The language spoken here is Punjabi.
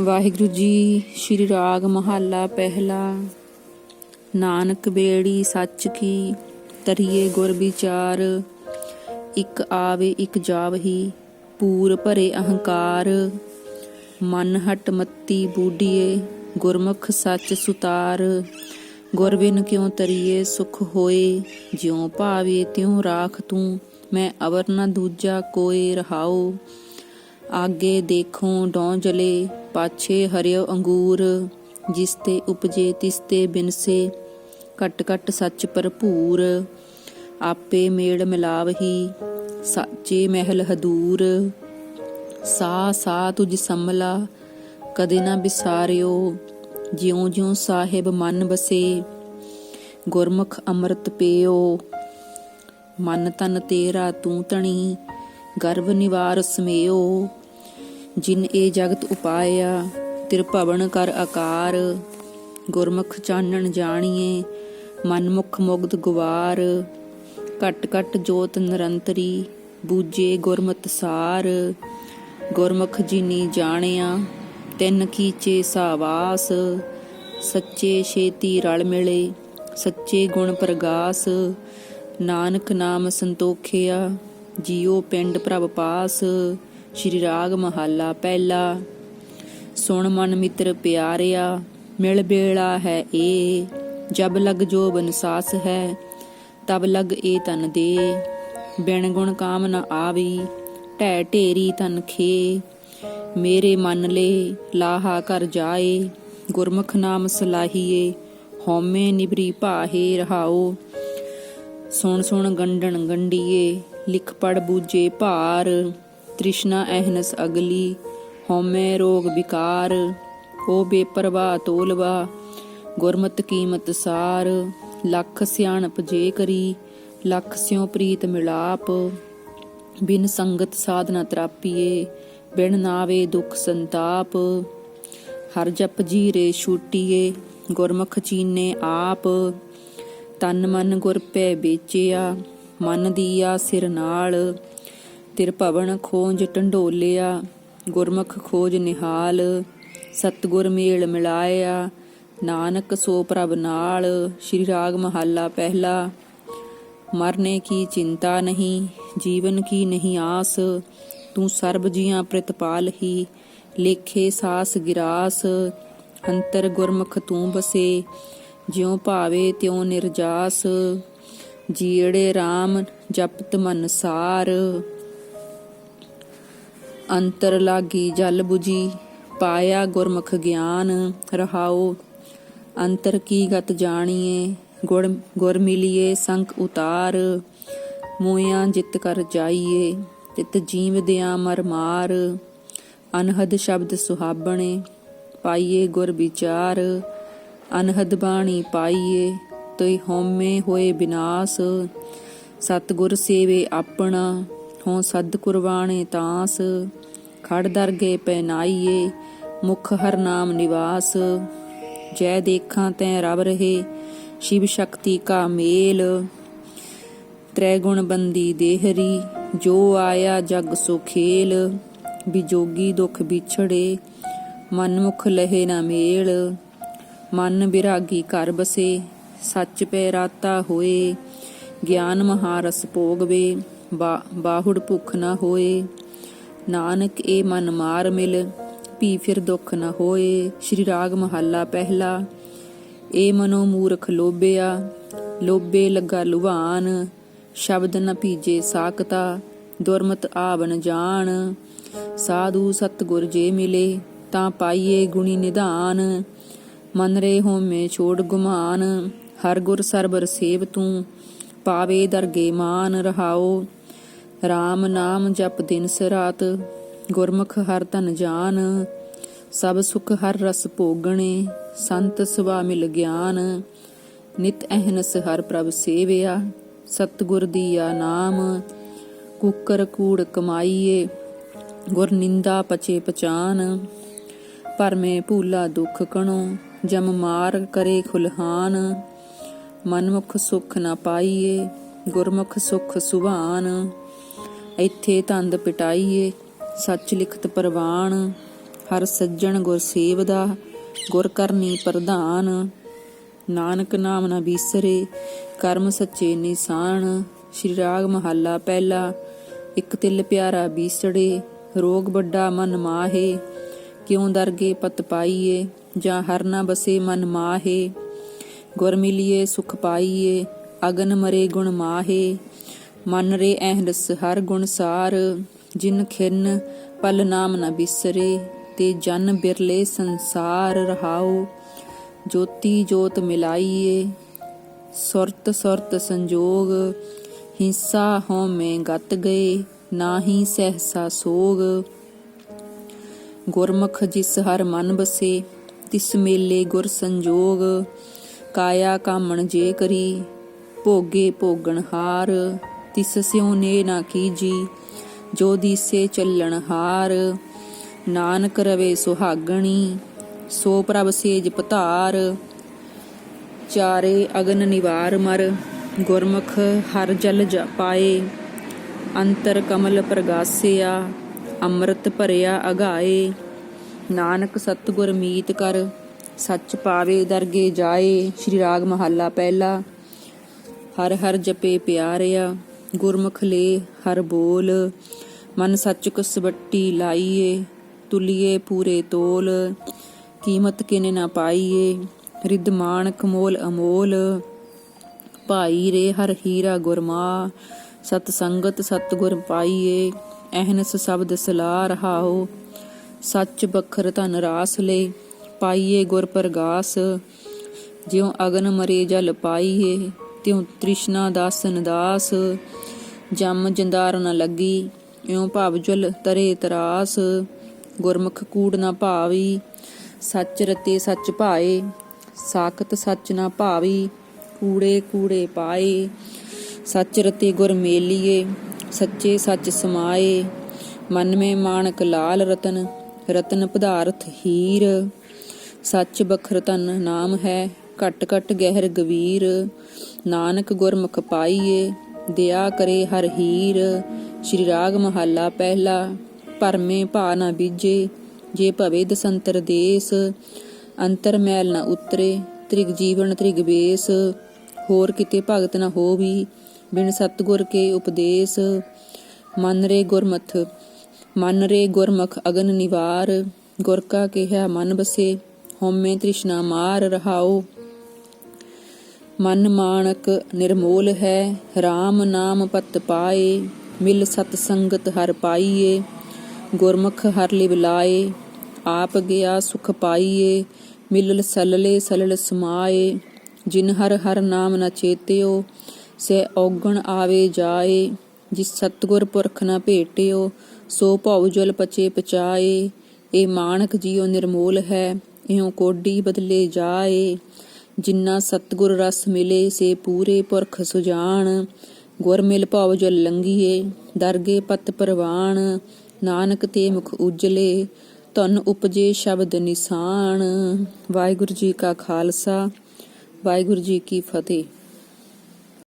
ਵਾਹਿਗੁਰੂ ਜੀ, ਸ਼੍ਰੀ ਰਾਗ ਮਹੱਲਾ ਪਹਿਲਾ। ਨਾਨਕ ਬੇੜੀ ਸੱਚ ਕੀ, ਤਰੀਏ ਗੁਰ ਵਿਚਾਰ। ਇੱਕ ਆਵੇ, ਇੱਕ ਜਾਵਹੀ, ਪੂਰ ਭਰੇ ਅਹੰਕਾਰ। ਮਨ ਹਟ ਮੱਤੀ ਬੂਡੀਏ ਗੁਰਮੁਖ ਸੱਚ ਸੁਤਾਰ। ਗੁਰ ਬਿਨ ਕਿਉ ਤਰੀਏ ਸੁਖ ਹੋਏ, ਜਿਉ ਭਾਵੇ ਤਿਉ ਰਾਖ ਤੂੰ, ਮੈਂ ਅਵਰ ਨਾ ਦੂਜਾ ਕੋਏ ਰਹਾਉ। ਆਗੇ ਦੇਖੋ ਡੋਂ ਜਲੇ ਪਾਛੇ ਹਰਿਓ ਅੰਗੂਰ, ਜਿਸ ਤੇ ਉਪਜੇ ਤਿਸ ਤੇ ਬਿਨਸੇ ਕਟ ਕਟ ਸੱਚ ਭਰਪੂਰ, ਆਪੇ ਮੇੜ ਮਿਲਾਵਹੀ, ਸਾਚੇ ਮਹਿਲ ਹਦੂਰ। ਸਾ ਸਾ ਤੁਝ ਸੰਮਲਾ, ਕਦੇ ਨਾ ਵਿਸਾਰਿਓ ਜਿਉ ਜਿਉ ਸਾਹਿਬ ਮਨ ਬਸੇ। ਗੁਰਮੁਖ ਅੰਮ੍ਰਿਤ ਪੀਓ, ਮਨ ਤਨ ਤੇਰਾ ਤੂੰ ਤਣੀ, ਗਰਭ ਨਿਵਾਰ ਸਮੇਓ। ਜਿਨ ਇਹ ਜਗਤ ਉਪਾਇਆ, ਤਿਰ ਭਵਨ ਕਰ ਆਕਾਰ। ਗੁਰਮੁਖ ਚਾਨਣ ਜਾਣੀਏ, ਮਨ ਮੁਖ ਮੁਗਧ ਗੁਵਾਰ। ਕਟ ਕਟ ਜੋਤ ਨਿਰੰਤਰੀ, ਬੂਝੇ ਗੁਰਮਤਿ ਸਾਰ। ਗੁਰਮੁਖ ਜਿਨੀ ਜਾਣਿਆ, ਤਿੰਨ ਕੀਚੇ ਸਾਵਾਸ। ਸੱਚੇ ਛੇਤੀ ਰਲ ਮਿਲੇ, ਸੱਚੇ ਗੁਣ ਪ੍ਰਗਾਸ। ਨਾਨਕ ਨਾਮ ਸੰਤੋਖਿਆ, ਜੀਉ ਪਿੰਡ ਪ੍ਰਭ ਪਾਸ। ਸ਼੍ਰੀ ਰਾਗ ਮਹੱਲਾ ਪਹਿਲਾ। ਸੁਣ ਮਨ ਮਿੱਤਰ ਪਿਆਰਿਆ, ਮਿਲ ਬੇਲਾ ਹੈ ਏ। ਜਬ ਲਗ ਜੋ ਬਨਸਾਸ ਹੈ, ਤਬ ਲਗ ਏ ਤਨ ਦੇ। ਬਿਨ ਗੁਣ ਕਾਮ ਨ ਆਵੀ ਢੈ ਢੇਰੀ ਤਨ ਖੇ। ਮੇਰੇ ਮਨ ਲੈ ਲਾਹਾ ਕਰ ਜਾਏ, ਗੁਰਮੁਖ ਨਾਮ ਸਲਾਹੀਏ, ਹਉਮੈ ਨਿਬਰੀ ਭਾਹੇ ਰਹਾਓ। ਸੁਣ ਸੁਣ ਗੰਡਣ ਗੰਡੀਏ, ਲਿਖ ਪੜ ਬੂਝੇ ਭਾਰ। ਤ੍ਰਿਸ਼ਨਾ ਅਹਨਸ ਅਗਲੀ, ਹਉਮੈ ਰੋਗ ਵਿਕਾਰ ਓ ਬੇਪਰਵਾਹ ਤੋਲਵਾ, ਗੁਰਮਤ ਕੀਮਤ ਸਾਰ, ਲੱਖ ਸਿਆਣਪ ਜੇ ਕਰੀ, ਲੱਖ ਸਿਉ ਪ੍ਰੀਤ ਮਿਲਾਪ, ਬਿਨ ਸੰਗਤ ਸਾਧਨਾ ਤਰਾਪੀਏ, ਬਿਨ ਨਾਵੇ ਦੁਖ ਸੰਤਾਪ, ਹਰ ਜਪ ਜੀਰੇ ਛੂਟੀਏ, ਗੁਰਮੁਖ ਚੀਨੇ ਆਪ, ਤਨ ਮਨ ਗੁਰ ਪੈ ਵੇਚਿਆ ਮਨ ਦੀਆ ਸਿਰ ਨਾਲ ਤਿਰ ਭਵਨ ਖੋਜ ਟੰਡੋਲਿਆ, ਗੁਰਮੁਖ ਖੋਜ ਨਿਹਾਲ, ਸਤਗੁਰ ਮੇਲ ਮਿਲਾਇਆ, ਨਾਨਕ ਸੋ ਪ੍ਰਭ ਨਾਲ, ਸ਼੍ਰੀ ਰਾਗ ਮਹੱਲਾ ਪਹਿਲਾ। ਮਰਨੇ ਕੀ ਚਿੰਤਾ ਨਹੀਂ, ਜੀਵਨ ਕੀ ਨਹੀਂ ਆਸ, ਤੂੰ ਸਰਬ ਜੀਆਂ ਪ੍ਰਤਪਾਲ ਹੀ, ਲੇਖੇ ਸਾਸ ਗਿਰਾਸ, ਅੰਤਰ ਗੁਰਮੁਖ ਤੂੰ ਬਸੇ, ਜਿਉ ਭਾਵੇ ਤਿਉ ਨਿਰਜਾਸ, ਜੀੜੇ RAM ਜਪਤ ਮਨ ਸਾਰ। ਅੰਤਰ ਲਾਗੀ ਜਲ 부ਜੀ ਪਾਇਆ ਗੁਰਮੁਖ ਗਿਆਨ ਰਹਾਓ ਅੰਤਰ ਕੀ ਗਤ ਜਾਣੀਏ ਗੁਰ ਗੁਰ ਮਿਲੀਏ ਸੰਕ ਉਤਾਰ। ਮੋਇਆਂ ਜਿਤ ਕਰ ਜਾਈਏ, ਤਿਤ ਜੀਵ ਦਿਆਂ ਮਰ ਮਾਰ। ਅਨਹਦ ਸ਼ਬਦ ਸੁਹਾਬਣੇ, ਪਾਈਏ ਗੁਰ ਵਿਚਾਰ। ਅਨਹਦ ਬਾਣੀ ਪਾਈਏ ਤੋਈ ਹਉਮੈ ਹੋਏ ਬਿਨਾਸ਼। ਸਤਗੁਰ ਸੇਵੇ ਆਪਣਾ ਹੋਂ ਸਦ ਕੁਰਬਾਨੇ ਤਾਸ, ਖੜ ਦਰਗੇ ਪੈਨਾਈਏ ਮੁਖ ਹਰ ਨਾਮ ਨਿਵਾਸ। ਜੈ ਦੇਖਾਂ ਤੈ ਰਬ ਰਹੇ, ਸ਼ਿਵ ਸ਼ਕਤੀ ਕਾ ਮੇਲ। ਤ੍ਰੈ ਗੁਣ ਬੰਦੀ ਦੇਹਰੀ, ਜੋ ਆਇਆ ਜਗ ਸੋ ਖੇਲ। ਬਿਜੋਗੀ ਦੁਖ ਵਿਛੜੇ ਮਨ ਮੁਖ ਲਹੇ ਨਾ ਮੇਲ। ਮਨ ਵਿਰਾਗੀ ਕਰ ਬਸੇ, ਸੱਚ ਪੈ ਰਾਤਾ ਹੋਏ, ਗਿਆਨ ਮਹਾਰਸ ਭੋਗਵੇ। ਬਾਹੁੜ ਭੁੱਖ ਨਾ ਹੋਏ। ਨਾਨਕ ਏ ਮਨ ਮਾਰ ਮਿਲ, ਭੀ ਫਿਰ ਦੁੱਖ ਨਾ ਹੋਏ। ਸ਼੍ਰੀ ਰਾਗ ਮਹੱਲਾ ਪਹਿਲਾ, ਏ ਮਨੋ ਮੂਰਖ ਲੋਭਿਆ, ਲੋਭੇ ਲੱਗਾ ਲੁਭਾਨ ਸ਼ਬਦ ਨ ਭੀਜੇ ਸਾਖਤਾ, ਦੁਰਮਤ ਆਵਣ ਜਾਣ। ਸਾਧੂ ਸਤਗੁਰ ਜੇ ਮਿਲੇ, ਤਾਂ ਪਾਈਏ ਗੁਣੀ ਨਿਧਾਨ। ਮਨ ਰੇ ਹੋਮੇ ਛੋੜ ਗੁਮਾਨ, ਹਰ ਗੁਰ ਸਰਬਰ ਸੇਵ ਤੂੰ, ਪਾਵੇ ਦਰਗੇ ਮਾਨ ਰਹਾਓ RAM ਨਾਮ ਜਪ ਦਿਨ ਸਰਾਤ, ਗੁਰਮੁਖ ਹਰ ਤਨ ਜਾਨ, ਸਭ ਸੁਖ ਹਰ ਰਸ ਭੋਗਣੇ, ਸੰਤ ਸੁਭਾ ਮਿਲ ਗਿਆਨ, ਨਿਤ ਅਹਨਸ ਹਰ ਪ੍ਰਭ ਸੇਵਿਆ, ਸਤਗੁਰ ਦੀਆ ਨਾਮ, ਕੁਕਰ ਕੂੜ ਕਮਾਈਏ, ਗੁਰ ਨਿੰਦਾ ਪਚੇ ਪਚਾਨ ਪਰਮੇ ਭੂਲਾ ਦੁਖ ਕਣੋ, ਜਮ ਮਾਰ ਕਰੇ ਖੁਲਹਾਨ, ਮਨਮੁਖ ਸੁਖ ਨਾ ਪਾਈਏ, ਗੁਰਮੁਖ ਸੁਖ ਸੁਭਾਨ। ਇੱਥੇ ਤੰਦ ਪਿਟਾਈਏ, ਸੱਚ ਲਿਖਤ ਪ੍ਰਵਾਨ ਹਰ ਸੱਜਣ ਗੁਰ ਸੇਵਦਾ, ਗੁਰ ਕਰਨੀ ਪ੍ਰਧਾਨ। ਨਾਨਕ ਨਾਮ ਨਾ ਬੀਸਰੇ, ਕਰਮ ਸੱਚੇ ਨਿਸ਼ਾਨ। ਸ਼੍ਰੀ ਰਾਗ ਮਹੱਲਾ ਪਹਿਲਾ, ਇਕ ਤਿਲ ਪਿਆਰਾ ਬੀਸੜੇ, ਰੋਗ ਵੱਡਾ ਮਨ ਮਾਹੇ। ਕਿਉਂ ਦਰਗੇ ਪਤ ਪਾਈਏ, ਜਾਂ ਹਰ ਨਾ ਬਸੇ ਮਨ ਮਾਹੇ। ਗੁਰ ਮਿਲੀਏ, ਸੁਖ ਪਾਈਏ, ਅਗਨ ਮਰੇ ਗੁਣ ਮਾਹੇ। ਮਨ ਰੇ ਅਹਰਸ ਹਰ ਗੁਣ ਸਾਰ, ਜਿਨ ਖਿਨ ਪਲ ਨਾਮ ਨ ਬਿਸਰੇ, ਤੇ ਜਨ ਬਿਰਲੇ ਸੰਸਾਰ ਰਹਾਉ, ਜੋਤੀ ਜੋਤ ਮਿਲਾਈਏ। ਸੁਰਤ ਸੁਰਤ ਸੰਜੋਗ, ਹਿੰਸਾ ਹਉਮੈ ਗਤ ਗਏ, ਨਾਹੀ ਸਹਸਾ ਸੋਗ। ਗੁਰਮੁਖ ਜਿਸ ਹਰ ਮਨ ਬਸੇ, ਤਿਸ ਮੇਲੇ ਗੁਰ ਸੰਜੋਗ, ਕਾਇਆ ਕਾਮਣ ਜੇ ਕਰੀ, ਭੋਗੇ ਭੋਗਣ ਹਾਰ। ਤਿਸ ਸਿਉ ਨੇ ਨਾ ਕੀਜੀ ਜੋ ਦੀਸੇ ਚੱਲਣ ਹਾਰ। ਨਾਨਕ ਰਵੇ ਸੁਹਾਗਣੀ, ਸੋ ਪ੍ਰਭ ਸੇਜ ਪਤਾਰ। ਚਾਰੇ ਅਗਨ ਨਿਵਾਰ ਮਰ, ਗੁਰਮੁਖ ਹਰ ਜਲ ਜ ਪਾਏ। ਅੰਤਰ ਕਮਲ ਪ੍ਰਗਾਸਿਆ, ਅੰਮ੍ਰਿਤ ਭਰਿਆ ਅਗਾਏ। ਨਾਨਕ ਸਤਿਗੁਰ ਮੀਤ ਕਰ, ਸੱਚ ਪਾਵੇ ਦਰਗੇ ਜਾਏ। ਸ਼੍ਰੀ ਰਾਗ ਮਹੱਲਾ ਪਹਿਲਾ, ਹਰ ਹਰ ਜਪੇ ਪਿਆਰਿਆ। ਗੁਰਮੁਖ ਲੇ ਹਰ ਬੋਲ, ਮਨ ਸੱਚ ਕਸਵੱਟੀ ਲਾਈਏ, ਤੁਲੀਏ ਪੂਰੇ ਤੋਲ, ਕੀਮਤ ਕਿਨੇ ਨਾ ਪਾਈਏ, ਰਿੱਧ ਕਮੋਲ ਅਮੋਲ, ਭਾਈ ਰੇ ਹਰ ਹੀਰਾ ਗੁਰਮਾ, ਸਤ ਸੰਗਤ ਸਤ ਗੁਰ ਪਾਈਏ ਅਹਨਸ ਸ਼ਬਦ ਸਲਾ ਰਹਾਓ ਸੱਚ ਬਖਰ ਧਨ ਰਾਸ ਲੈ, ਪਾਈਏ ਗੁਰ ਪ੍ਰਗਾਸ, ਜਿਉ ਅਗਨ ਮਰੇ ਜਲ ਪਾਈਏ ਤਿਉ ਤ੍ਰਿਸ਼ਨਾ ਦਾਸਨ ਦਾਸ ਜਮ ਜੰਦਾਰ ਨ ਲੱਗੀ, ਇਉ ਭਾਵ ਜਲ ਤਰੇ ਤਰਾਸ, ਗੁਰਮੁਖ ਕੂੜ ਨ ਭਾਵੀ, ਸੱਚ ਰਤੇ ਸੱਚ ਭਾਏ, ਸਾਖਤ ਸੱਚ ਨ ਭਾਵੀ, ਕੂੜੇ ਕੂੜੇ ਪਾਏ, ਸੱਚ ਰਤੇ ਗੁਰ ਮੇਲੀਏ, ਸੱਚੇ ਸੱਚ ਸਮਾਏ ਮਨ ਮੇ ਮਾਣਕ ਲਾਲ ਰਤਨ ਰਤਨ ਪਦਾਰਥ ਹੀਰ, ਸੱਚ ਬਖਰ ਤਨ ਨਾਮ ਹੈ, ਘਟ ਘਟ ਗਹਿਰ ਗਵੀਰ ਨਾਨਕ ਗੁਰਮੁਖ ਪਾਈਏ, ਦਿਆ ਕਰੇ ਹਰ ਹੀਰ। ਸ਼੍ਰੀ ਰਾਗ ਮਹੱਲਾ ਪਹਿਲਾ ਪਰਮੇ ਭਾ ਨਾ ਬੀਜੇ, ਜੇ ਭਵੇ ਦਸੰਤਰ ਦੇਸ। ਅੰਤਰ ਮੈਲ ਨਾ ਉਤਰੇ, ਤ੍ਰਿਗ ਜੀਵਨ ਤ੍ਰਿਗ ਬੇਸ। ਹੋਰ ਕਿਤੇ ਭਗਤ ਨਾ ਹੋਵੀ, ਬਿਨ ਸਤਗੁਰ ਕੇ ਉਪਦੇਸ। ਮਨ ਰੇ ਗੁਰਮਥ ਮਨ ਰੇ ਗੁਰਮੁਖ ਅਗਨ ਨਿਵਾਰ। ਗੁਰ ਕਾ ਕਿਹਾ ਮਨ ਬਸੇ, ਹਉਮੈ ਤ੍ਰਿਸ਼ਨਾ ਮਾਰ ਰਹਾਓ ਮਨ ਮਾਣਕ ਨਿਰਮੋਲ ਹੈ RAM ਨਾਮ ਪਤ ਪਾਏ, ਮਿਲ ਸਤ ਸੰਗਤ ਹਰ ਪਾਈਏ, ਗੁਰਮੁਖ ਹਰ ਲਿਵ ਲਾਏ, ਆਪ ਗਿਆ ਸੁਖ ਪਾਈਏ, ਮਿਲਲ ਸਲਲੇ ਸਲਲ ਸਮਾਏ, ਜਿਨ ਹਰ ਹਰ ਨਾਮ ਨਾ ਚੇਤਿਓ ਸੇ ਔਗਣ ਆਵੇ ਜਾਏ, ਜਿਸ ਸਤਗੁਰ ਪੁਰਖ ਨਾ ਭੇਟਿਓ, ਸੋ ਭਉ ਜਲ ਪਚੇ ਪਚਾਏ, ਇਹ ਮਾਣਕ ਜੀਉ ਨਿਰਮੋਲ ਹੈ, ਇਉ ਕੋਡੀ ਬਦਲੇ ਜਾਏ। ਜਿਨ੍ਹਾਂ ਸਤਗੁਰ ਰਸ ਮਿਲੇ ਸੇ ਪੂਰੇ ਪੁਰਖ ਸੁਜਾਨ। ਗੁਰ ਮਿਲ ਭਉ ਜਲ ਲੰਘੀਏ, ਦਰਗੇ ਪਤ ਪ੍ਰਵਾਨ। ਨਾਨਕ ਤੇ ਮੁਖ ਉਜਲੇ, ਧਨ ਉਪਜੇ ਸ਼ਬਦ ਨਿਸ਼ਾਨ। ਵਾਹਿਗੁਰੂ ਜੀ ਕਾ ਖਾਲਸਾ, ਵਾਹਿਗੁਰੂ ਜੀ ਕੀ ਫਤਿਹ।